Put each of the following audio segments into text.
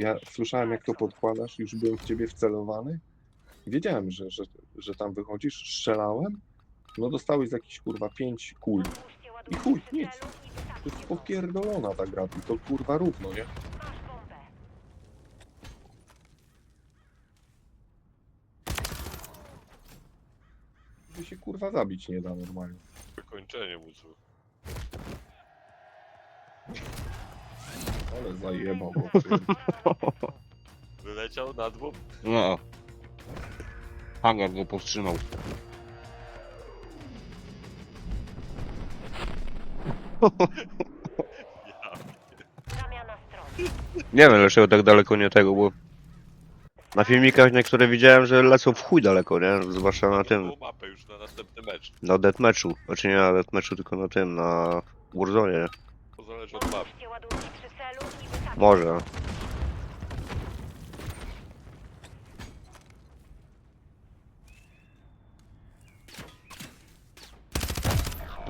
Ja słyszałem, jak to podkładasz, już byłem w ciebie wcelowany. Wiedziałem, że, że, że tam wychodzisz, strzelałem. No dostałeś z jakichś kurwa pięć kul. I chuj, nic. To jest popierdolona ta gra, to kurwa równo, nie? By się kurwa zabić nie da normalnie. Wykończenie musu. Ale zajebał ty. Wyleciał na dwóch. No. Hangar go powstrzymał. Ja. Zamiana stron. Nie wiem dlaczego tak daleko nie tego, bo na filmikach niektóre widziałem, że lecą w chuj daleko, nie? Zwłaszcza na tym, mapę już na następny mecz. na deathmatchu. Znaczy nie na deathmatchu, tylko na tym, na Warzone? To zależy od mapy. Ładunki przy. Może.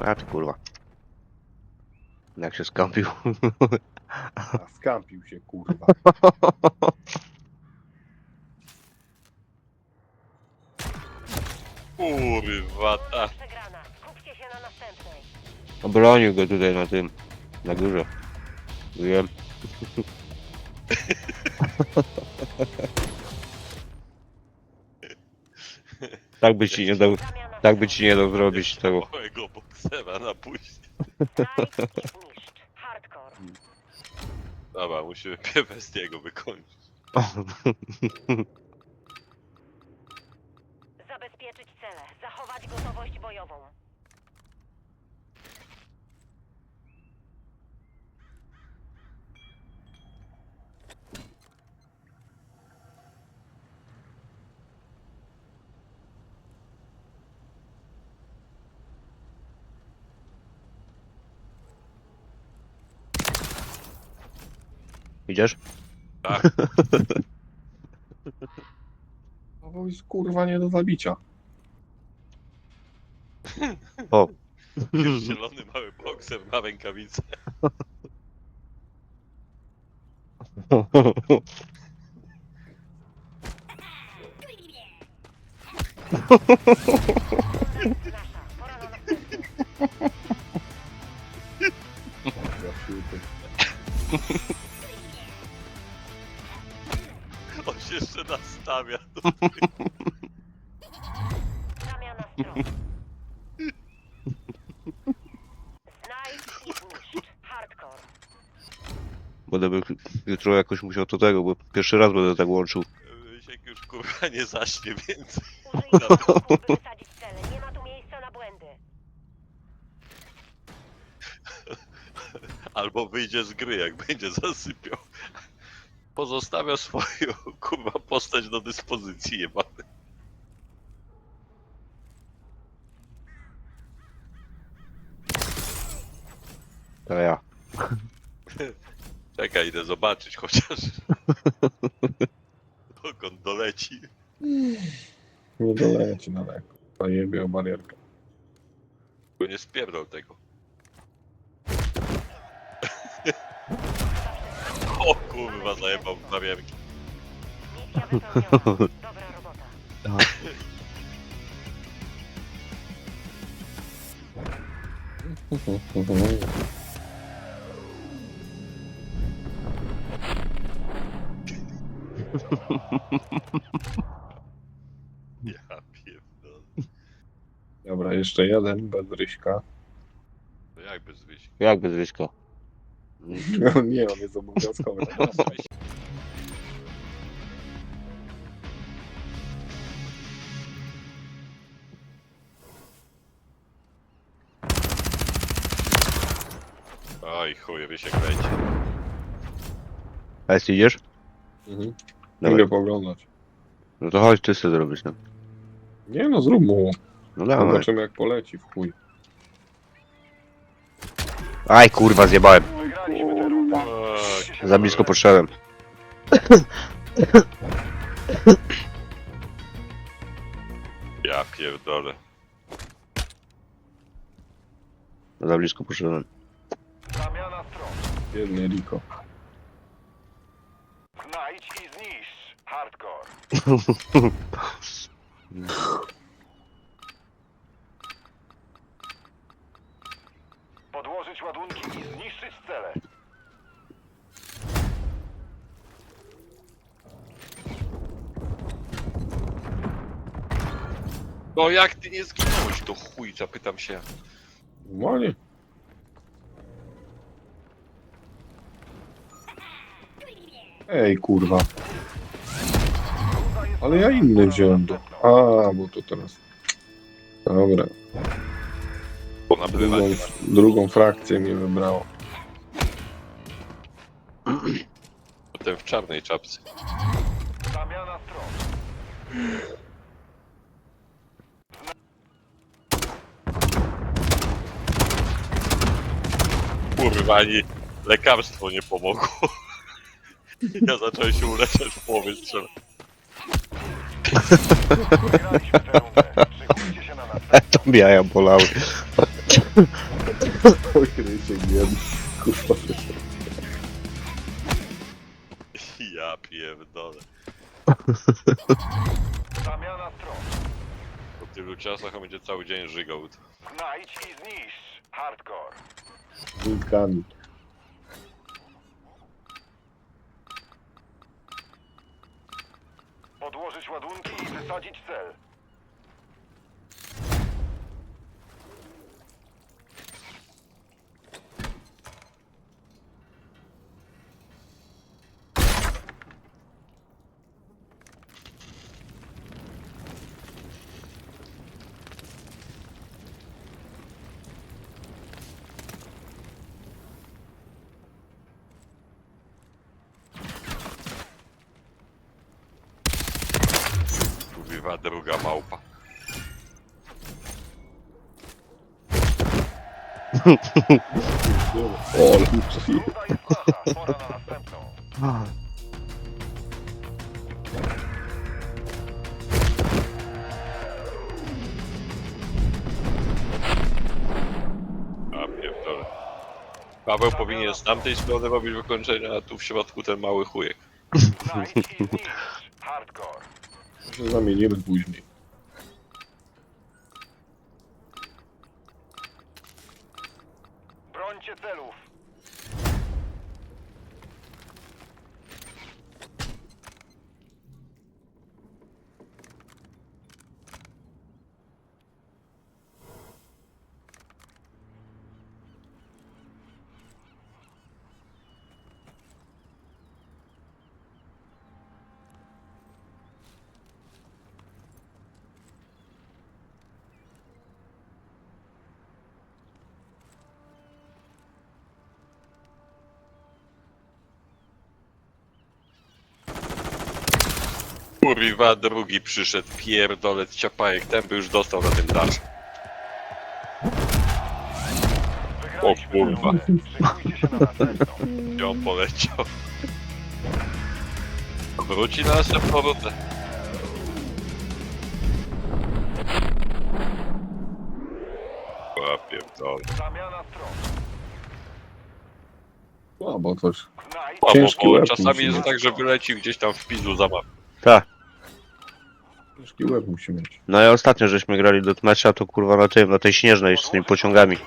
A ty kurwa. Jak się skampił. A skampił się kurwa. Kurwa, ta. Przegrana. Skupcie się na następnej. Obronił go tutaj na tym, na górze. Wiem. Tak by ci nie dał, tak by ci nie dał zrobić tego. Małego boksera na później. Dobra, musimy Piewestiego wykończyć. Zabezpieczyć cele. Zachować gotowość bojową. Idziesz? Tak, No bo jest kurwa nie do zabicia. O. już zielony mały bokser ma rękawice. Ja wsiłty. nastawia. Zamiana stron. Znajdź i zniszcz. Hardcore. Będę by jutro jakoś musiał do tego, bo pierwszy raz będę tak łączył. Się już kurwa nie zaśnie więcej. Użyj środków, by wysadzić cele. Nie ma tu miejsca na błędy. Albo wyjdzie z gry, jak będzie zasypiał. Pozostawia swoją kurwa postać do dyspozycji jebany. To ja. Czekaj, idę zobaczyć chociaż. Dokąd doleci. Nie doleci na lekko. Zajebie o barierkę. Bo nie spierdol tego. O kurwa, zajebał w barierki. Misja wypełniona. Dobra robota. Ja pierdolę. Dobra, jeszcze jeden bez ryśka. To jak bez wyjścia? Jak bez ryśka? Nie, on jest obowiązkowy. Bez wyjścia. Oj chuj, wy się kręci. A jest idziesz? Mhm. Dawaj. Mogę poglądać. No to chodź ty sobie zrobić, no. Nie no, zrób mu. No dawaj. Zobaczymy jak poleci w chuj. Aj kurwa, zjebałem. Za blisko poszedłem. Ja pierdolę. Za blisko poszedłem. Biedny Riko. Znajdź i zniszcz. Hardcore. Podłożyć ładunki i zniszczyć cele. No jak ty nie zginąłeś do chuj, zapytam się. Normalnie. Ej, kurwa. Ale ja inny na wziąłem do... A, bo to teraz... Dobra, Bo nabywa drugą, drugą frakcję mi wybrało. ten w czarnej czapce. Zamiana stron. Kurwa, ani lekarstwo nie pomogło. Ja zacząłem się uleczać w połowie strzela. Wygraliśmy tę rundę. Szykujcie się na następną. To jaja bolały. Okrycie jeden. Kurwa. Ja pierdolę. Zamiana stron. Po tylu czasach on będzie cały dzień żygał. Znajdź i zniszcz. Hardcore. Wilkami. Podłożyć ładunki i wysadzić cel. Kurwa, druga małpa. O. A pierdolę. Paweł powinien z tamtej strony robić wykończenia, a tu w środku ten mały chujek. Się zamienimy później. Brońcie celów. Kurwa, drugi przyszedł, pierdolec ciapajek, ten by już dostał na tym dasz. Wygraliśmy O kurwa. Gdzie on poleciał? Wróci na następną rundę. Pierdolę. Zamiana stron. A, bo coś. A, bo, Ciężki bo łeb czasami musi jest tak, że wyleci gdzieś tam w pizdu za mapę. Tak. Ciężki łeb musi mieć. No i ostatnio żeśmy grali do mecza, to kurwa na tym, na tej śnieżnej z tymi pociągami.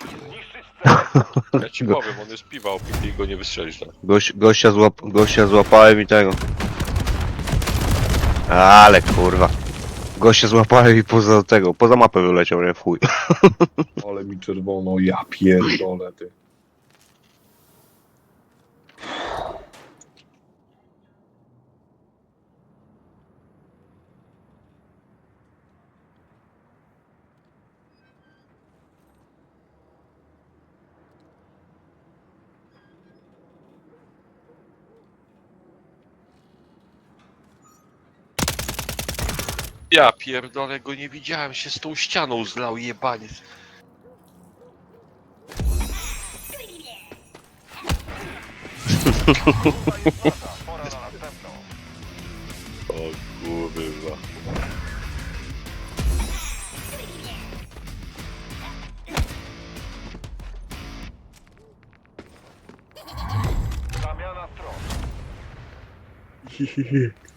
Ja ci powiem, on jest piwa opity i go nie wystrzelisz tak. Goś, gościa, złap, gościa złapałem i tego. Ale kurwa. Gościa złapałem i poza tego, poza mapę wyleciał, nie w chuj. Ale mi czerwono, ja pierdolę, ty. Ja pierdolę, go nie widziałem, się z tą ścianą zlał jebaniec. Pora na następną. O kurwa. Zamiana stron.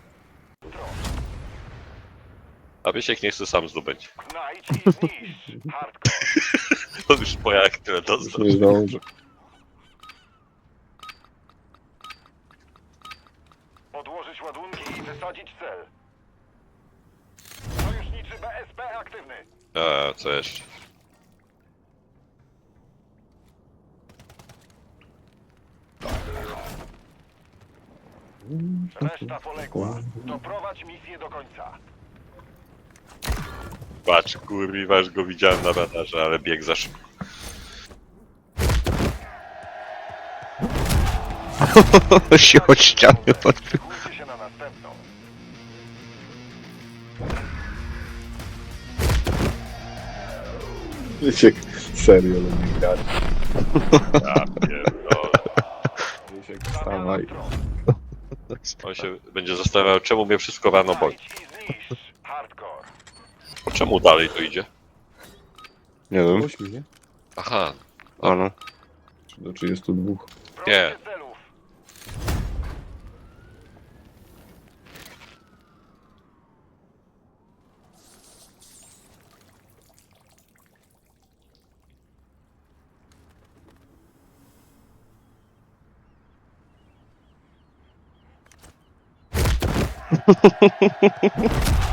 A Wiesiek nie chce sam. Hardcore. On już po jak tyle Już dostał. nie zdążę. Podłożyć ładunki i wysadzić cel. Sojuszniczy BSP aktywny. A, co jeszcze? Reszta poległa. Doprowadź misję do końca. Patrz, kurwa, już go widziałem na radarze, ale bieg za szybko. się od ściany odbił. Szykujcie się na następną. Wiecie, serio, nie grać. Ja pierdolę. Wiecie, wstawaj. On się będzie zastanawiał, czemu mnie wszystko rano boli. Znajdź i zniszcz. Po czemu dalej to idzie? Nie wiem. Ośmiu, nie? Aha, A no. Czy do 32. Nie.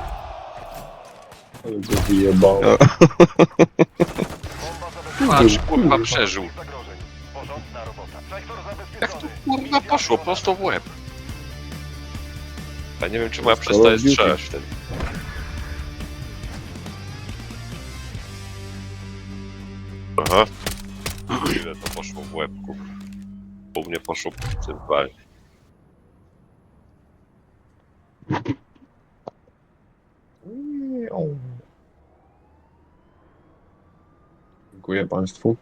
Ale go wyjebało. Patrz, kurwa, przeżył. Zagrożeń. Porządna robota. Sektor Jak to zabezpieczony. kurwa poszło? Prosto w łeb. Ja nie wiem, czemu ja Call of Duty. strzelać wtedy. Aha. Ile to poszło w łeb, kurwa. U mnie poszło w tym pali. Dziękuję Państwu.